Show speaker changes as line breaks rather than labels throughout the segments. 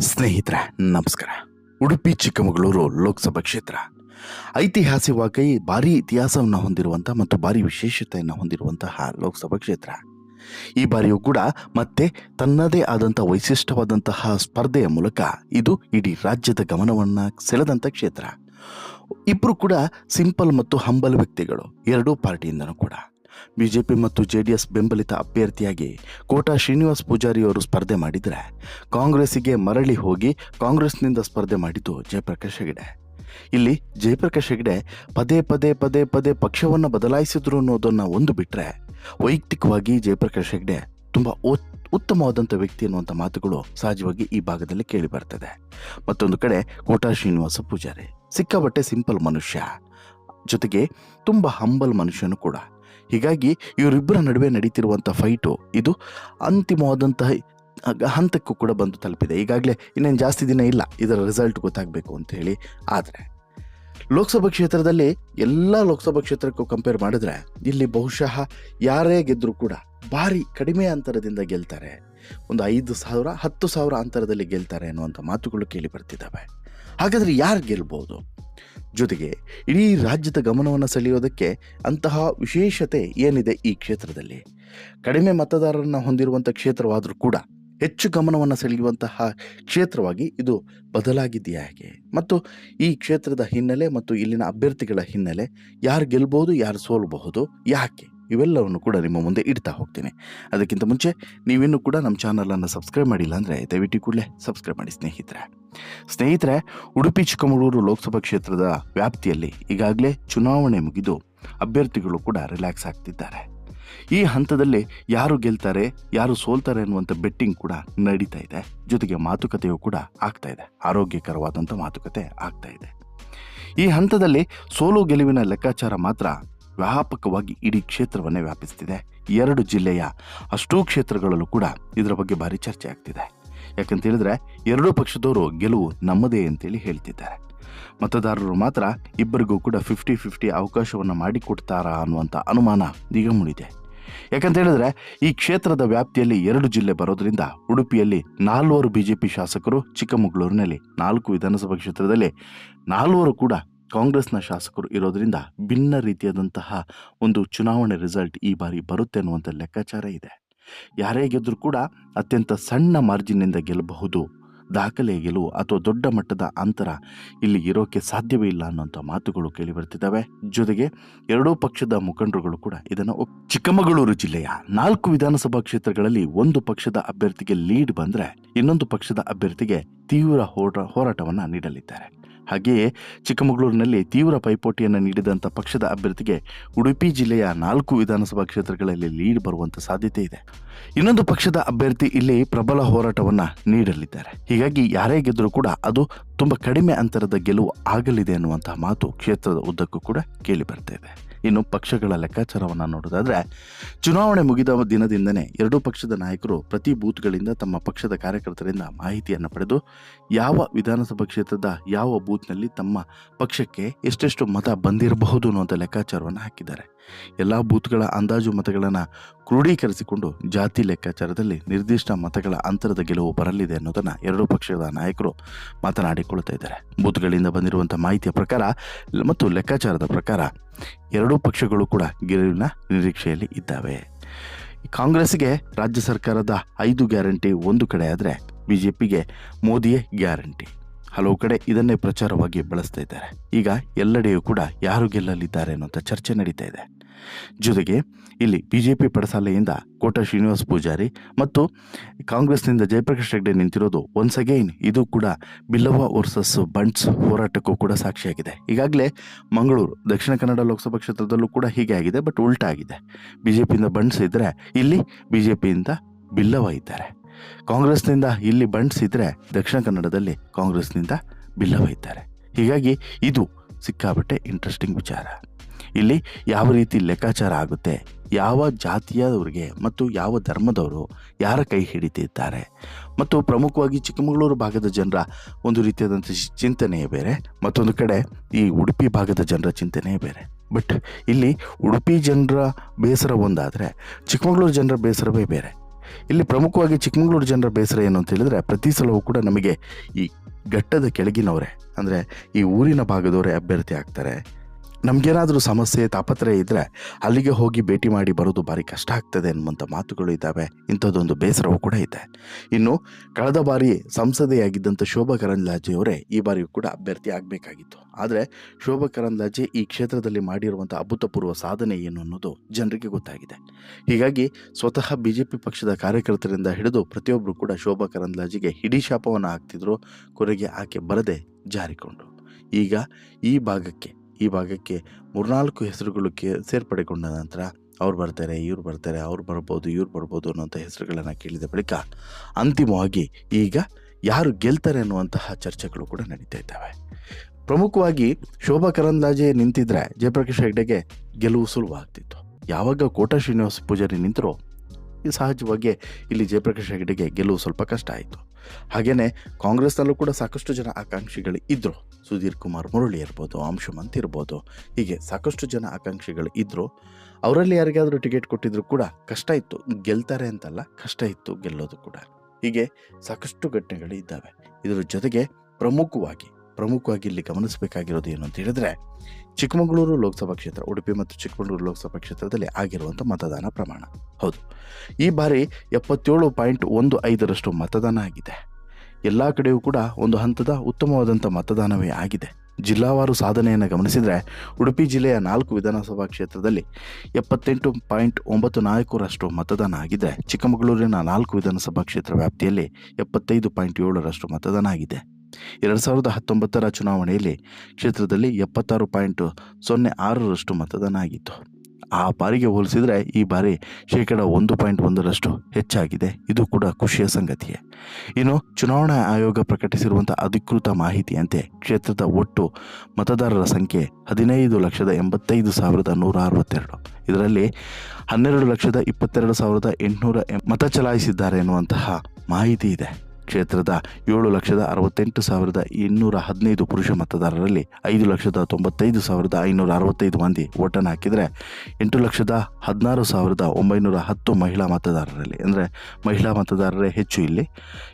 ಸ್ನೇಹಿತರೆ, ನಮಸ್ಕಾರ. ಉಡುಪಿ, ಚಿಕ್ಕಮಗಳೂರು ಲೋಕಸಭಾ ಕ್ಷೇತ್ರ. ಐತಿಹಾಸಿಕವಾಗಿ ಭಾರಿ ಇತಿಹಾಸವನ್ನು ಹೊಂದಿರುವಂಥ ಮತ್ತು ಭಾರಿ ವಿಶೇಷತೆಯನ್ನು ಹೊಂದಿರುವಂತಹ ಲೋಕಸಭಾ ಕ್ಷೇತ್ರ. ಈ ಬಾರಿಯೂ ಕೂಡ ಮತ್ತೆ ತನ್ನದೇ ಆದಂಥ ವೈಶಿಷ್ಟ್ಯವಾದಂತಹ ಸ್ಪರ್ಧೆಯ ಮೂಲಕ ಇದು ಇಡೀ ರಾಜ್ಯದ ಗಮನವನ್ನು ಸೆಳೆದಂಥ ಕ್ಷೇತ್ರ. ಇಬ್ಬರು ಕೂಡ ಸಿಂಪಲ್ ಮತ್ತು ಹಂಬಲ್ ವ್ಯಕ್ತಿಗಳು, ಎರಡೂ ಪಾರ್ಟಿಯಿಂದನೂ ಕೂಡ. ಬಿಜೆಪಿ ಮತ್ತು ಜೆ ಡಿ ಎಸ್ ಬೆಂಬಲಿತ ಅಭ್ಯರ್ಥಿಯಾಗಿ ಕೋಟಾ ಶ್ರೀನಿವಾಸ್ ಪೂಜಾರಿ ಅವರು ಸ್ಪರ್ಧೆ ಮಾಡಿದರೆ ಕಾಂಗ್ರೆಸ್ಸಿಗೆ ಮರಳಿ ಹೋಗಿ ಕಾಂಗ್ರೆಸ್ನಿಂದ ಸ್ಪರ್ಧೆ ಮಾಡಿದ್ದು ಜಯಪ್ರಕಾಶ್ ಹೆಗಡೆ. ಇಲ್ಲಿ ಜಯಪ್ರಕಾಶ್ ಹೆಗಡೆ ಪದೇ ಪದೇ ಪದೇ ಪದೇ ಪಕ್ಷವನ್ನು ಬದಲಾಯಿಸಿದ್ರು ಅನ್ನೋದನ್ನು ಒಂದು ಬಿಟ್ಟರೆ ವೈಯಕ್ತಿಕವಾಗಿ ಜಯಪ್ರಕಾಶ್ ಹೆಗಡೆ ತುಂಬ ಉತ್ತಮವಾದಂಥ ವ್ಯಕ್ತಿ ಅನ್ನುವಂಥ ಮಾತುಗಳು ಸಹಜವಾಗಿ ಈ ಭಾಗದಲ್ಲಿ ಕೇಳಿ ಬರ್ತದೆ. ಮತ್ತೊಂದು ಕಡೆ ಕೋಟಾ ಶ್ರೀನಿವಾಸ ಪೂಜಾರಿ ಸಿಕ್ಕಾಬಟ್ಟೆ ಸಿಂಪಲ್ ಮನುಷ್ಯ ಜೊತೆಗೆ ತುಂಬ ಹಂಬಲ್ ಮನುಷ್ಯನು ಕೂಡ. ಹೀಗಾಗಿ ಇವರಿಬ್ಬರ ನಡುವೆ ನಡೀತಿರುವಂಥ ಫೈಟು ಇದು ಅಂತಿಮವಾದಂತಹ ಹಂತಕ್ಕೂ ಕೂಡ ಬಂದು ತಲುಪಿದೆ. ಈಗಾಗಲೇ ಇನ್ನೇನು ಜಾಸ್ತಿ ದಿನ ಇಲ್ಲ. ಇದರ ರಿಸಲ್ಟ್ ಗೊತ್ತಾಗಬೇಕು ಅಂತ ಹೇಳಿ. ಆದರೆ ಲೋಕಸಭಾ ಕ್ಷೇತ್ರದಲ್ಲಿ ಎಲ್ಲ ಲೋಕಸಭಾ ಕ್ಷೇತ್ರಕ್ಕೂ ಕಂಪೇರ್ ಮಾಡಿದ್ರೆ ಇಲ್ಲಿ ಬಹುಶಃ ಯಾರೇ ಗೆದ್ದರೂ ಕೂಡ ಭಾರಿ ಕಡಿಮೆ ಅಂತರದಿಂದ ಗೆಲ್ತಾರೆ. ಒಂದು ಐದು ಸಾವಿರ, ಹತ್ತು ಸಾವಿರ ಅಂತರದಲ್ಲಿ ಗೆಲ್ತಾರೆ ಅನ್ನುವಂಥ ಮಾತುಗಳು ಕೇಳಿ ಬರ್ತಿದ್ದಾವೆ. ಹಾಗಾದರೆ ಯಾರು ಗೆಲ್ಬೋದು? ಜೊತೆಗೆ ಇಡೀ ರಾಜ್ಯದ ಗಮನವನ್ನು ಸೆಳೆಯೋದಕ್ಕೆ ಅಂತಹ ವಿಶೇಷತೆ ಏನಿದೆ ಈ ಕ್ಷೇತ್ರದಲ್ಲಿ? ಕಡಿಮೆ ಮತದಾರರನ್ನು ಹೊಂದಿರುವಂಥ ಕ್ಷೇತ್ರವಾದರೂ ಕೂಡ ಹೆಚ್ಚು ಗಮನವನ್ನು ಸೆಳೆಯುವಂತಹ ಕ್ಷೇತ್ರವಾಗಿ ಇದು ಬದಲಾಗಿದೆಯಾ ಹೇಗೆ? ಮತ್ತು ಈ ಕ್ಷೇತ್ರದ ಹಿನ್ನೆಲೆ ಮತ್ತು ಇಲ್ಲಿನ ಅಭ್ಯರ್ಥಿಗಳ ಹಿನ್ನೆಲೆ ಯಾರು ಗೆಲ್ಬೋದು, ಯಾರು ಸೋಲಬಹುದು, ಯಾಕೆ? ಇವೆಲ್ಲವನ್ನು ಕೂಡ ನಿಮ್ಮ ಮುಂದೆ ಇಡ್ತಾ ಹೋಗ್ತೀನಿ. ಅದಕ್ಕಿಂತ ಮುಂಚೆ ನೀವಿನ್ನೂ ಕೂಡ ನಮ್ಮ ಚಾನಲನ್ನು ಸಬ್ಸ್ಕ್ರೈಬ್ ಮಾಡಿಲ್ಲ ಅಂದರೆ ದಯವಿಟ್ಟು ಕೂಡಲೇ ಸಬ್ಸ್ಕ್ರೈಬ್ ಮಾಡಿ ಸ್ನೇಹಿತರೆ. ಸ್ನೇಹಿತರೆ, ಉಡುಪಿ ಚಿಕ್ಕಮಗಳೂರು ಲೋಕಸಭಾ ಕ್ಷೇತ್ರದ ವ್ಯಾಪ್ತಿಯಲ್ಲಿ ಈಗಾಗಲೇ ಚುನಾವಣೆ ಮುಗಿದು ಅಭ್ಯರ್ಥಿಗಳು ಕೂಡ ರಿಲ್ಯಾಕ್ಸ್ ಆಗ್ತಿದ್ದಾರೆ. ಈ ಹಂತದಲ್ಲಿ ಯಾರು ಗೆಲ್ತಾರೆ, ಯಾರು ಸೋಲ್ತಾರೆ ಅನ್ನುವಂಥ ಬೆಟ್ಟಿಂಗ್ ಕೂಡ ನಡೀತಾ ಇದೆ. ಜೊತೆಗೆ ಮಾತುಕತೆಯೂ ಕೂಡ ಆಗ್ತಾ ಇದೆ. ಆರೋಗ್ಯಕರವಾದಂಥ ಮಾತುಕತೆ ಆಗ್ತಾ ಇದೆ. ಈ ಹಂತದಲ್ಲಿ ಸೋಲು ಗೆಲುವಿನ ಲೆಕ್ಕಾಚಾರ ಮಾತ್ರ ವ್ಯಾಪಕವಾಗಿ ಇಡೀ ಕ್ಷೇತ್ರವನ್ನೇ ವ್ಯಾಪಿಸ್ತಿದೆ. ಎರಡು ಜಿಲ್ಲೆಯ ಅಷ್ಟೂ ಕ್ಷೇತ್ರಗಳಲ್ಲೂ ಕೂಡ ಇದರ ಬಗ್ಗೆ ಭಾರಿ ಚರ್ಚೆ ಆಗ್ತಿದೆ. ಯಾಕಂತ ಹೇಳಿದ್ರೆ ಎರಡೂ ಪಕ್ಷದವರು ಗೆಲುವು ನಮ್ಮದೇ ಅಂತೇಳಿ ಹೇಳ್ತಿದ್ದಾರೆ. ಮತದಾರರು ಮಾತ್ರ ಇಬ್ಬರಿಗೂ ಕೂಡ ಫಿಫ್ಟಿ ಫಿಫ್ಟಿ ಅವಕಾಶವನ್ನು ಮಾಡಿಕೊಡ್ತಾರಾ ಅನ್ನುವಂಥ ಅನುಮಾನ ಈಗ ಮೂಡಿದೆ ಯಾಕಂತ ಹೇಳಿದ್ರೆ ಈ ಕ್ಷೇತ್ರದ ವ್ಯಾಪ್ತಿಯಲ್ಲಿ ಎರಡು ಜಿಲ್ಲೆ ಬರೋದ್ರಿಂದ ಉಡುಪಿಯಲ್ಲಿ ನಾಲ್ವರು ಬಿಜೆಪಿ ಶಾಸಕರು, ಚಿಕ್ಕಮಗಳೂರಿನಲ್ಲಿ ನಾಲ್ಕು ವಿಧಾನಸಭಾ ಕ್ಷೇತ್ರದಲ್ಲಿ ನಾಲ್ವರು ಕೂಡ ಕಾಂಗ್ರೆಸ್ನ ಶಾಸಕರು ಇರೋದ್ರಿಂದ ಭಿನ್ನ ರೀತಿಯಾದಂತಹ ಒಂದು ಚುನಾವಣೆ ರಿಸಲ್ಟ್ ಈ ಬಾರಿ ಬರುತ್ತೆ ಅನ್ನುವಂಥ ಲೆಕ್ಕಾಚಾರ ಇದೆ. ಯಾರೇ ಗೆದ್ದರೂ ಕೂಡ ಅತ್ಯಂತ ಸಣ್ಣ ಮಾರ್ಜಿನ್ನಿಂದ ಗೆಲ್ಲಬಹುದು. ದಾಖಲೆ ಗೆಲುವು ಅಥವಾ ದೊಡ್ಡ ಮಟ್ಟದ ಅಂತರ ಇಲ್ಲಿ ಇರೋಕ್ಕೆ ಸಾಧ್ಯವೇ ಇಲ್ಲ ಅನ್ನೋಂಥ ಮಾತುಗಳು ಕೇಳಿ ಬರ್ತಿದ್ದಾವೆ ಜೊತೆಗೆ ಎರಡೂ ಪಕ್ಷದ ಮುಖಂಡರುಗಳು ಕೂಡ ಇದನ್ನು ಚಿಕ್ಕಮಗಳೂರು ಜಿಲ್ಲೆಯ ನಾಲ್ಕು ವಿಧಾನಸಭಾ ಕ್ಷೇತ್ರಗಳಲ್ಲಿ ಒಂದು ಪಕ್ಷದ ಅಭ್ಯರ್ಥಿಗೆ ಲೀಡ್ ಬಂದರೆ ಇನ್ನೊಂದು ಪಕ್ಷದ ಅಭ್ಯರ್ಥಿಗೆ ತೀವ್ರ ಹೋರಾ, ಹೋರಾಟವನ್ನು ನೀಡಲಿದ್ದಾರೆ. ಹಾಗೆಯೇ ಚಿಕ್ಕಮಗಳೂರಿನಲ್ಲಿ ತೀವ್ರ ಪೈಪೋಟಿಯನ್ನು ನೀಡಿದಂಥ ಪಕ್ಷದ ಅಭ್ಯರ್ಥಿಗೆ ಉಡುಪಿ ಜಿಲ್ಲೆಯ ನಾಲ್ಕು ವಿಧಾನಸಭಾ ಕ್ಷೇತ್ರಗಳಲ್ಲಿ ಲೀಡ್ ಬರುವಂಥ ಸಾಧ್ಯತೆ ಇದೆ. ಇನ್ನೊಂದು ಪಕ್ಷದ ಅಭ್ಯರ್ಥಿ ಇಲ್ಲಿ ಪ್ರಬಲ ಹೋರಾಟವನ್ನು ನೀಡಲಿದ್ದಾರೆ. ಹೀಗಾಗಿ ಯಾರೇ ಗೆದ್ದರೂ ಕೂಡ ಅದು ತುಂಬ ಕಡಿಮೆ ಅಂತರದ ಗೆಲುವು ಆಗಲಿದೆ ಅನ್ನುವಂತಹ ಮಾತು ಕ್ಷೇತ್ರದ ಉದ್ದಕ್ಕೂ ಕೂಡ ಕೇಳಿ ಬರ್ತಾ ಇನ್ನು ಪಕ್ಷಗಳ ಲೆಕ್ಕಾಚಾರವನ್ನು ನೋಡೋದಾದರೆ, ಚುನಾವಣೆ ಮುಗಿದ ದಿನದಿಂದನೇ ಎರಡೂ ಪಕ್ಷದ ನಾಯಕರು ಪ್ರತಿ ಬೂತ್ಗಳಿಂದ ತಮ್ಮ ಪಕ್ಷದ ಕಾರ್ಯಕರ್ತರಿಂದ ಮಾಹಿತಿಯನ್ನು ಪಡೆದು, ಯಾವ ವಿಧಾನಸಭಾ ಕ್ಷೇತ್ರದ ಯಾವ ಬೂತ್ನಲ್ಲಿ ತಮ್ಮ ಪಕ್ಷಕ್ಕೆ ಎಷ್ಟೆಷ್ಟು ಮತ ಬಂದಿರಬಹುದು ಅನ್ನುವಂಥ ಲೆಕ್ಕಾಚಾರವನ್ನು ಹಾಕಿದ್ದಾರೆ. ಎಲ್ಲ ಬೂತ್ಗಳ ಅಂದಾಜು ಮತಗಳನ್ನು ಕ್ರೋಢೀಕರಿಸಿಕೊಂಡು ಜಾತಿ ಲೆಕ್ಕಾಚಾರದಲ್ಲಿ ನಿರ್ದಿಷ್ಟ ಮತಗಳ ಅಂತರದ ಗೆಲುವು ಬರಲಿದೆ ಅನ್ನೋದನ್ನು ಎರಡೂ ಪಕ್ಷದ ನಾಯಕರು ಮಾತನಾಡಿಕೊಳ್ತಾ ಇದ್ದಾರೆ. ಬೂತ್ಗಳಿಂದ ಬಂದಿರುವಂಥ ಮಾಹಿತಿಯ ಪ್ರಕಾರ ಮತ್ತು ಲೆಕ್ಕಾಚಾರದ ಪ್ರಕಾರ ಎರಡೂ ಪಕ್ಷಗಳು ಕೂಡ ಗೆಲುವಿನ ನಿರೀಕ್ಷೆಯಲ್ಲಿ ಇದ್ದಾವೆ. ಕಾಂಗ್ರೆಸ್ಗೆ ರಾಜ್ಯ ಸರ್ಕಾರದ ಐದು ಗ್ಯಾರಂಟಿ ಒಂದು ಕಡೆ ಆದರೆ ಬಿ ಜೆ ಪಿಗೆ ಮೋದಿಯೇ ಗ್ಯಾರಂಟಿ. ಹಲವು ಕಡೆ ಇದನ್ನೇ ಪ್ರಚಾರವಾಗಿ ಬಳಸ್ತಾ ಇದ್ದಾರೆ. ಈಗ ಎಲ್ಲೆಡೆಯೂ ಕೂಡ ಯಾರು ಗೆಲ್ಲಲಿದ್ದಾರೆ ಅನ್ನೋಂಥ ಚರ್ಚೆ ನಡೀತಾ ಇದೆ. ಜೊತೆಗೆ ಇಲ್ಲಿ ಬಿಜೆಪಿ ಪಡಸಾಲೆಯಿಂದ ಕೋಟ ಶ್ರೀನಿವಾಸ್ ಪೂಜಾರಿ ಮತ್ತು ಕಾಂಗ್ರೆಸ್ನಿಂದ ಜಯಪ್ರಕಾಶ್ ಹೆಗ್ಡೆ ನಿಂತಿರೋದು ಒನ್ಸ್ ಅಗೈನ್ ಇದು ಕೂಡ ಬಿಲ್ಲವ ವರ್ಸಸ್ ಬಂಟ್ಸ್ ಹೋರಾಟಕ್ಕೂ ಕೂಡ ಸಾಕ್ಷಿಯಾಗಿದೆ. ಈಗಾಗಲೇ ಮಂಗಳೂರು, ದಕ್ಷಿಣ ಕನ್ನಡ ಲೋಕಸಭಾ ಕ್ಷೇತ್ರದಲ್ಲೂ ಕೂಡ ಹೀಗೆ ಆಗಿದೆ ಬಟ್ ಉಲ್ಟಾ ಆಗಿದೆ. ಬಿಜೆಪಿಯಿಂದ ಬಂಟ್ಸ್ ಇದ್ದರೆ ಇಲ್ಲಿ ಬಿಜೆಪಿಯಿಂದ ಬಿಲ್ಲವ ಇದ್ದಾರೆ. ಕಾಂಗ್ರೆಸ್ನಿಂದ ಇಲ್ಲಿ ಬಂಟ್ಸ್ ಇದ್ದರೆ ದಕ್ಷಿಣ ಕನ್ನಡದಲ್ಲಿ ಕಾಂಗ್ರೆಸ್ನಿಂದ ಬಿಲ್ಲವ ಇದ್ದಾರೆ. ಹೀಗಾಗಿ ಇದು ಸಿಕ್ಕಾಬಟ್ಟೆ ಇಂಟ್ರೆಸ್ಟಿಂಗ್ ವಿಚಾರ. ಇಲ್ಲಿ ಯಾವ ರೀತಿ ಲೆಕ್ಕಾಚಾರ ಆಗುತ್ತೆ ಯಾವ ಜಾತಿಯಾದವ್ರಿಗೆ ಮತ್ತು ಯಾವ ಧರ್ಮದವರು ಯಾರ ಕೈ ಹಿಡಿತಿದ್ದಾರೆ. ಮತ್ತು ಪ್ರಮುಖವಾಗಿ ಚಿಕ್ಕಮಗಳೂರು ಭಾಗದ ಜನರ ಒಂದು ರೀತಿಯಾದಂಥ ಚಿಂತನೆಯೇ ಬೇರೆ ಮತ್ತೊಂದು ಕಡೆ ಈ ಉಡುಪಿ ಭಾಗದ ಜನರ ಚಿಂತನೆಯೇ ಬೇರೆ. ಬಟ್ ಇಲ್ಲಿ ಉಡುಪಿ ಜನರ ಬೇಸರ ಒಂದಾದರೆ ಚಿಕ್ಕಮಗಳೂರು ಜನರ ಬೇಸರವೇ ಬೇರೆ. ಇಲ್ಲಿ ಪ್ರಮುಖವಾಗಿ ಚಿಕ್ಕಮಗಳೂರು ಜನರ ಬೇಸರ ಏನು ಅಂತ ಹೇಳಿದ್ರೆ ಪ್ರತಿ ಸಲವೂ ಕೂಡ ನಮಗೆ ಈ ಘಟ್ಟದ ಕೆಳಗಿನವರೇ ಅಂದರೆ ಈ ಊರಿನ ಭಾಗದವರೇ ಅಭ್ಯರ್ಥಿ ಆಗ್ತಾರೆ. ನಮಗೇನಾದರೂ ಸಮಸ್ಯೆ, ತಾಪತ್ರಯ ಇದ್ದರೆ ಅಲ್ಲಿಗೆ ಹೋಗಿ ಭೇಟಿ ಮಾಡಿ ಬರೋದು ಭಾರಿ ಕಷ್ಟ ಆಗ್ತದೆ ಅನ್ನುವಂಥ ಮಾತುಗಳು ಇದ್ದಾವೆ. ಇಂಥದ್ದೊಂದು ಬೇಸರವೂ ಕೂಡ ಇದೆ. ಇನ್ನು ಕಳೆದ ಬಾರಿ ಸಂಸದೆಯಾಗಿದ್ದಂಥ ಶೋಭಾ ಕರಂದ್ಲಾಜೆಯವರೇ ಈ ಬಾರಿಯೂ ಕೂಡ ಅಭ್ಯರ್ಥಿ ಆಗಬೇಕಾಗಿತ್ತು. ಆದರೆ ಶೋಭಾ ಕರಂದ್ಲಾಜೆ ಈ ಕ್ಷೇತ್ರದಲ್ಲಿ ಮಾಡಿರುವಂಥ ಅಭೂತಪೂರ್ವ ಸಾಧನೆ ಏನು ಅನ್ನೋದು ಜನರಿಗೆ ಗೊತ್ತಾಗಿದೆ. ಹೀಗಾಗಿ ಸ್ವತಃ ಬಿ ಜೆ ಪಿ ಪಕ್ಷದ ಕಾರ್ಯಕರ್ತರಿಂದ ಹಿಡಿದು ಪ್ರತಿಯೊಬ್ಬರು ಕೂಡ ಶೋಭಾ ಕರಂದ್ಲಾಜೆಗೆ ಹಿಡಿ ಶಾಪವನ್ನು ಹಾಕ್ತಿದ್ರು ಕೊರೆಗೆ ಆಕೆ ಬರದೆ ಜಾರಿಕೊಂಡು ಈಗ ಈ ಭಾಗಕ್ಕೆ ಈ ಭಾಗಕ್ಕೆ ಮೂರ್ನಾಲ್ಕು ಹೆಸರುಗಳು ಕೇ, ಸೇರ್ಪಡೆಗೊಂಡ ನಂತರ ಅವ್ರು ಬರ್ತಾರೆ, ಇವ್ರು ಬರ್ತಾರೆ, ಅವ್ರು ಬರ್ಬೋದು, ಇವ್ರು ಬರ್ಬೋದು ಅನ್ನೋಂಥ ಹೆಸರುಗಳನ್ನು ಕೇಳಿದ ಬಳಿಕ ಅಂತಿಮವಾಗಿ ಈಗ ಯಾರು ಗೆಲ್ತಾರೆ ಅನ್ನುವಂತಹ ಚರ್ಚೆಗಳು ಕೂಡ ನಡೀತಾ ಇದ್ದಾವೆ. ಪ್ರಮುಖವಾಗಿ ಶೋಭಾ ಕರಂದ್ಲಾಜೆ ನಿಂತಿದ್ರೆ ಜಯಪ್ರಕಾಶ್ ಹೆಗ್ಡೆಗೆ ಗೆಲುವು ಸುಲಭ ಆಗ್ತಿತ್ತು. ಯಾವಾಗ ಕೋಟಾ ಶ್ರೀನಿವಾಸ ಪೂಜಾರಿ ನಿಂತರೋ ಸಹಜವಾಗಿ ಇಲ್ಲಿ ಜಯಪ್ರಕಾಶ್ ಹೆಗ್ಡೆಗೆ ಗೆಲುವು ಸ್ವಲ್ಪ ಕಷ್ಟ ಆಯಿತು. ಹಾಗೆಯೇ ಕಾಂಗ್ರೆಸ್ನಲ್ಲೂ ಕೂಡ ಸಾಕಷ್ಟು ಜನ ಆಕಾಂಕ್ಷಿಗಳು ಇದ್ದರು ಸುಧೀರ್ ಕುಮಾರ್ ಮುರಳಿ ಇರ್ಬೋದು ಅಂಶುಮಂತ್ ಇರ್ಬೋದು, ಹೀಗೆ ಸಾಕಷ್ಟು ಜನ ಆಕಾಂಕ್ಷಿಗಳು ಇದ್ದರು ಅವರಲ್ಲಿ ಯಾರಿಗಾದರೂ ಟಿಕೆಟ್ ಕೊಟ್ಟಿದ್ರು ಕೂಡ ಕಷ್ಟ ಇತ್ತು. ಗೆಲ್ತಾರೆ ಅಂತಲ್ಲ, ಕಷ್ಟ ಇತ್ತು ಗೆಲ್ಲೋದು ಕೂಡ. ಹೀಗೆ ಸಾಕಷ್ಟು ಘಟನೆಗಳು ಇದ್ದಾವೆ. ಇದರ ಜೊತೆಗೆ ಪ್ರಮುಖವಾಗಿ ಪ್ರಮುಖವಾಗಿ ಇಲ್ಲಿ ಗಮನಿಸಬೇಕಾಗಿರೋದು ಏನು ಅಂತ ಹೇಳಿದ್ರೆ, ಚಿಕ್ಕಮಗಳೂರು ಲೋಕಸಭಾ ಕ್ಷೇತ್ರ, ಉಡುಪಿ ಮತ್ತು ಚಿಕ್ಕಮಗಳೂರು ಲೋಕಸಭಾ ಕ್ಷೇತ್ರದಲ್ಲಿ ಆಗಿರುವಂಥ ಮತದಾನ ಪ್ರಮಾಣ. ಹೌದು. ಈ ಬಾರಿ ಎಪ್ಪತ್ತೇಳು ಪಾಯಿಂಟ್ ಒಂದು ಐದರಷ್ಟು ಮತದಾನ ಆಗಿದೆ. ಎಲ್ಲ ಕಡೆಯೂ ಕೂಡ ಒಂದು ಹಂತದ ಉತ್ತಮವಾದಂಥ ಮತದಾನವೇ ಆಗಿದೆ. ಜಿಲ್ಲಾವಾರು ಸಾಧನೆಯನ್ನು ಗಮನಿಸಿದರೆ, ಉಡುಪಿ ಜಿಲ್ಲೆಯ ನಾಲ್ಕು ವಿಧಾನಸಭಾ ಕ್ಷೇತ್ರದಲ್ಲಿ ಎಪ್ಪತ್ತೆಂಟು ಪಾಯಿಂಟ್ ಒಂಬತ್ತು ನಾಲ್ಕರಷ್ಟು ಮತದಾನ ಆಗಿದೆ. ಚಿಕ್ಕಮಗಳೂರಿನ ನಾಲ್ಕು ವಿಧಾನಸಭಾ ಕ್ಷೇತ್ರ ವ್ಯಾಪ್ತಿಯಲ್ಲಿ ಎಪ್ಪತ್ತೈದು ಪಾಯಿಂಟ್ ಏಳರಷ್ಟು ಮತದಾನ ಆಗಿದೆ. ಎರಡು ಸಾವಿರದ ಹತ್ತೊಂಬತ್ತರ ಚುನಾವಣೆಯಲ್ಲಿ ಕ್ಷೇತ್ರದಲ್ಲಿ ಎಪ್ಪತ್ತಾರು ಪಾಯಿಂಟ್ ಸೊನ್ನೆ ಆರರಷ್ಟು ಮತದಾನ ಆಗಿತ್ತು. ಆ ಬಾರಿಗೆ ಹೋಲಿಸಿದರೆ ಈ ಬಾರಿ ಶೇಕಡ ಒಂದು ಪಾಯಿಂಟ್ ಒಂದರಷ್ಟು ಹೆಚ್ಚಾಗಿದೆ. ಇದು ಕೂಡ ಖುಷಿಯ ಸಂಗತಿಯೇ. ಇನ್ನು ಚುನಾವಣಾ ಆಯೋಗ ಪ್ರಕಟಿಸಿರುವಂಥ ಅಧಿಕೃತ ಮಾಹಿತಿಯಂತೆ ಕ್ಷೇತ್ರದ ಒಟ್ಟು ಮತದಾರರ ಸಂಖ್ಯೆ ಹದಿನೈದು ಲಕ್ಷದ ಎಂಬತ್ತೈದು ಸಾವಿರದ ನೂರ ಅರವತ್ತೆರಡು. ಇದರಲ್ಲಿ ಹನ್ನೆರಡು ಲಕ್ಷದ ಇಪ್ಪತ್ತೆರಡು ಸಾವಿರದ ಎಂಟುನೂರ ಮತ ಚಲಾಯಿಸಿದ್ದಾರೆ ಎನ್ನುವಂತಹ ಮಾಹಿತಿ ಇದೆ. ಕ್ಷೇತ್ರದ ಏಳು ಲಕ್ಷದ ಅರವತ್ತೆಂಟು ಸಾವಿರದ ಇನ್ನೂರ ಹದಿನೈದು ಪುರುಷ ಮತದಾರರಲ್ಲಿ ಐದು ಲಕ್ಷದ ತೊಂಬತ್ತೈದು ಸಾವಿರದ ಐನೂರ ಅರವತ್ತೈದು ಮಂದಿ ಓಟನ್ನು ಹಾಕಿದರೆ ಎಂಟು ಲಕ್ಷದ ಹದಿನಾರು ಸಾವಿರದ ಒಂಬೈನೂರ ಹತ್ತು ಮಹಿಳಾ ಮತದಾರರಲ್ಲಿ, ಅಂದರೆ ಮಹಿಳಾ ಮತದಾರರೇ ಹೆಚ್ಚು ಇಲ್ಲಿ.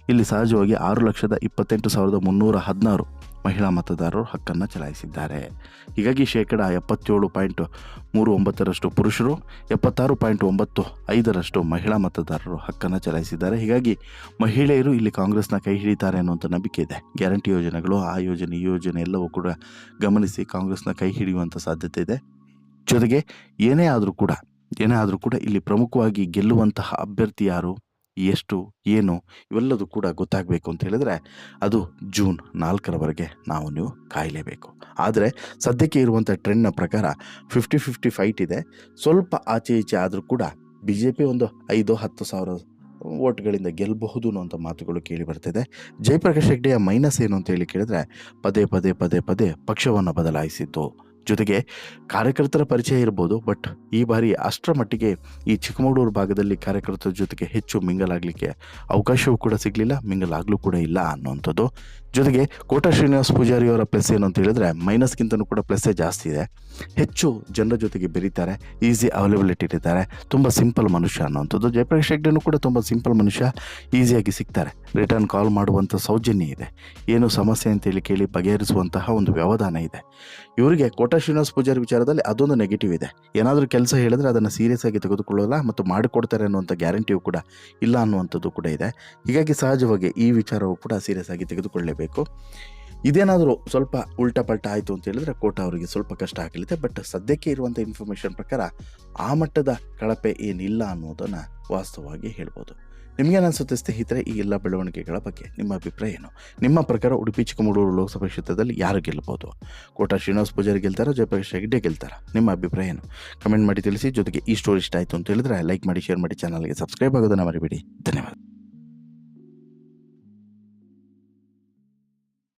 ಇಲ್ಲಿ ಸಹಜವಾಗಿ ಆರು ಲಕ್ಷದ ಇಪ್ಪತ್ತೆಂಟು ಸಾವಿರದ ಮುನ್ನೂರ ಹದಿನಾರು ಮಹಿಳಾ ಮತದಾರರು ಹಕ್ಕನ್ನು ಚಲಾಯಿಸಿದ್ದಾರೆ. ಹೀಗಾಗಿ ಶೇಕಡ ಎಪ್ಪತ್ತೇಳು ಪಾಯಿಂಟ್ ಮೂರು ಒಂಬತ್ತರಷ್ಟು ಪುರುಷರು, ಎಪ್ಪತ್ತಾರು ಪಾಯಿಂಟ್ ಒಂಬತ್ತು ಐದರಷ್ಟು ಮಹಿಳಾ ಮತದಾರರು ಹಕ್ಕನ್ನು ಚಲಾಯಿಸಿದ್ದಾರೆ. ಹೀಗಾಗಿ ಮಹಿಳೆಯರು ಇಲ್ಲಿ ಕಾಂಗ್ರೆಸ್ನ ಕೈ ಹಿಡಿತಾರೆ ಅನ್ನುವಂಥ ನಂಬಿಕೆ ಇದೆ. ಗ್ಯಾರಂಟಿ ಯೋಜನೆಗಳು, ಆ ಯೋಜನೆ, ಈ ಯೋಜನೆ ಎಲ್ಲವೂ ಕೂಡ ಗಮನಿಸಿ ಕಾಂಗ್ರೆಸ್ನ ಕೈ ಹಿಡಿಯುವಂಥ ಸಾಧ್ಯತೆ ಇದೆ. ಜೊತೆಗೆ ಏನೇ ಆದರೂ ಕೂಡ, ಏನೇ ಆದರೂ ಕೂಡ ಇಲ್ಲಿ ಪ್ರಮುಖವಾಗಿ ಗೆಲ್ಲುವಂತಹ ಅಭ್ಯರ್ಥಿ ಯಾರು? ಎಷ್ಟು, ಏನು, ಇವೆಲ್ಲದೂ ಕೂಡ ಗೊತ್ತಾಗಬೇಕು ಅಂತ ಹೇಳಿದ್ರೆ ಅದು ಜೂನ್ ನಾಲ್ಕರವರೆಗೆ ನಾವು ನೀವು ಕಾಯಲೇಬೇಕು. ಆದರೆ ಸದ್ಯಕ್ಕೆ ಇರುವಂಥ ಟ್ರೆಂಡ್ನ ಪ್ರಕಾರ ಫಿಫ್ಟಿ ಫಿಫ್ಟಿ ಫೈಟ್ ಇದೆ. ಸ್ವಲ್ಪ ಆಚೆ ಈಚೆ ಆದರೂ ಕೂಡ ಬಿ ಜೆ ಪಿ ಒಂದು ಐದು, ಹತ್ತು ಸಾವಿರ ಓಟ್ಗಳಿಂದ ಗೆಲ್ಲಬಹುದು ಅನ್ನೋಂಥ ಮಾತುಗಳು ಕೇಳಿ ಬರ್ತಿದೆ. ಜಯಪ್ರಕಾಶ್ ಹೆಗ್ಡೆಯ ಮೈನಸ್ ಏನು ಅಂತ ಹೇಳಿ ಕೇಳಿದ್ರೆ ಪದೇ ಪದೇ ಪದೇ ಪದೇ ಪಕ್ಷವನ್ನು ಬದಲಾಯಿಸಿದ್ದು. ಜೊತೆಗೆ ಕಾರ್ಯಕರ್ತರ ಪರಿಚಯ ಇರ್ಬೋದು, ಬಟ್ ಈ ಬಾರಿ ಅಷ್ಟರ ಮಟ್ಟಿಗೆ ಈ ಚಿಕ್ಕಮಗಳೂರು ಭಾಗದಲ್ಲಿ ಕಾರ್ಯಕರ್ತರ ಜೊತೆಗೆ ಹೆಚ್ಚು ಮಿಂಗಲ್ ಆಗಲಿಕ್ಕೆ ಅವಕಾಶವೂ ಕೂಡ ಸಿಗಲಿಲ್ಲ ಮಿಂಗಲ್ ಆಗಲೂ ಕೂಡ ಇಲ್ಲ ಅನ್ನುವಂಥದ್ದು. ಜೊತೆಗೆ ಕೋಟಾ ಶ್ರೀನಿವಾಸ್ ಪೂಜಾರಿ ಅವರ ಪ್ಲಸ್ ಏನು ಅಂತ ಹೇಳಿದ್ರೆ ಮೈನಸ್ಗಿಂತನೂ ಕೂಡ ಪ್ಲಸ್ಸೇ ಜಾಸ್ತಿ ಇದೆ. ಹೆಚ್ಚು ಜನರ ಜೊತೆಗೆ ಬೆರೀತಾರೆ ಈಸಿ ಅವೈಲೇಬಿಲಿಟಿ ಇರ್ತಾರೆ ತುಂಬ ಸಿಂಪಲ್ ಮನುಷ್ಯ ಅನ್ನೋವಂಥದ್ದು. ಜಯಪ್ರಕಾಶ್ ಹೆಗ್ಡೆನೂ ಕೂಡ ತುಂಬ ಸಿಂಪಲ್ ಮನುಷ್ಯ ಈಸಿಯಾಗಿ ಸಿಗ್ತಾರೆ. ರಿಟರ್ನ್ ಕಾಲ್ ಮಾಡುವಂಥ ಸೌಜನ್ಯ ಇದೆ. ಏನು ಸಮಸ್ಯೆ ಅಂತೇಳಿ ಕೇಳಿ ಬಗೆಹರಿಸುವಂತಹ ಒಂದು ವ್ಯವಧಾನ ಇದೆ. ಇವರಿಗೆ ಕೋಟ ಶ್ರೀನಿವಾಸ್ ಪೂಜಾರಿ ವಿಚಾರದಲ್ಲಿ ಅದೊಂದು ನೆಗೆಟಿವ್ ಇದೆ. ಏನಾದರೂ ಕೆಲಸ ಹೇಳಿದ್ರೆ ಅದನ್ನು ಸೀರಿಯಸ್ ಆಗಿ ತೆಗೆದುಕೊಳ್ಳೋಲ್ಲ ಮತ್ತು ಮಾಡಿಕೊಡ್ತಾರೆ ಅನ್ನುವಂಥ ಗ್ಯಾರಂಟಿಯೂ ಕೂಡ ಇಲ್ಲ ಅನ್ನುವಂಥದ್ದು ಕೂಡ ಇದೆ. ಹೀಗಾಗಿ ಸಹಜವಾಗಿ ಈ ವಿಚಾರವು ಕೂಡ ಸೀರಿಯಸ್ ಆಗಿ ತೆಗೆದುಕೊಳ್ಳಲೇಬೇಕು ಇದೇನಾದರೂ ಸ್ವಲ್ಪ ಉಲ್ಟಾ ಪಲ್ಟ ಆಯಿತು ಅಂತ ಹೇಳಿದ್ರೆ ಕೋಟ ಅವರಿಗೆ ಸ್ವಲ್ಪ ಕಷ್ಟ ಆಗಲಿದೆ. ಬಟ್ ಸದ್ಯಕ್ಕೆ ಇರುವಂಥ ಇನ್ಫಾರ್ಮೇಷನ್ ಪ್ರಕಾರ ಆ ಮಟ್ಟದ ಕಳಪೆ ಏನಿಲ್ಲ ಅನ್ನೋದನ್ನು ವಾಸ್ತವವಾಗಿ ಹೇಳ್ಬೋದು. ನಿಮಗೇನು ಅನಿಸುತ್ತೆ ಸ್ನೇಹಿತರೆ ಈ ಎಲ್ಲ ಬೆಳವಣಿಗೆಗಳ ಬಗ್ಗೆ? ನಿಮ್ಮ ಅಭಿಪ್ರಾಯ ಏನು? ನಿಮ್ಮ ಪ್ರಕಾರ ಉಡುಪಿ, ಚಿಕ್ಕಮಗಳೂರು ಲೋಕಸಭಾ ಕ್ಷೇತ್ರದಲ್ಲಿ ಯಾರು ಗೆಲ್ಲಬಹುದು ಕೋಟಾ ಶ್ರೀನಿವಾಸ್ ಪೂಜಾರಿ ಗೆಲ್ತಾರಾ, ಜಯಪ್ರಕಾಶ್ ಹೆಗ್ಡೆ ಗೆಲ್ತಾರಾ? ನಿಮ್ಮ ಅಭಿಪ್ರಾಯ ಏನು? ಕಮೆಂಟ್ ಮಾಡಿ ತಿಳಿಸಿ, ಜೊತೆಗೆ ಈ ಸ್ಟೋರಿ ಇಷ್ಟ ಆಯಿತು ಅಂತ ಹೇಳಿದ್ರೆ ಲೈಕ್ ಮಾಡಿ ಶೇರ್ ಮಾಡಿ ಚಾನಲ್ಗೆ ಸಬ್ಸ್ಕ್ರೈಬ್ ಆಗೋದನ್ನು ಮರಿಬೇಡಿ. ಧನ್ಯವಾದ.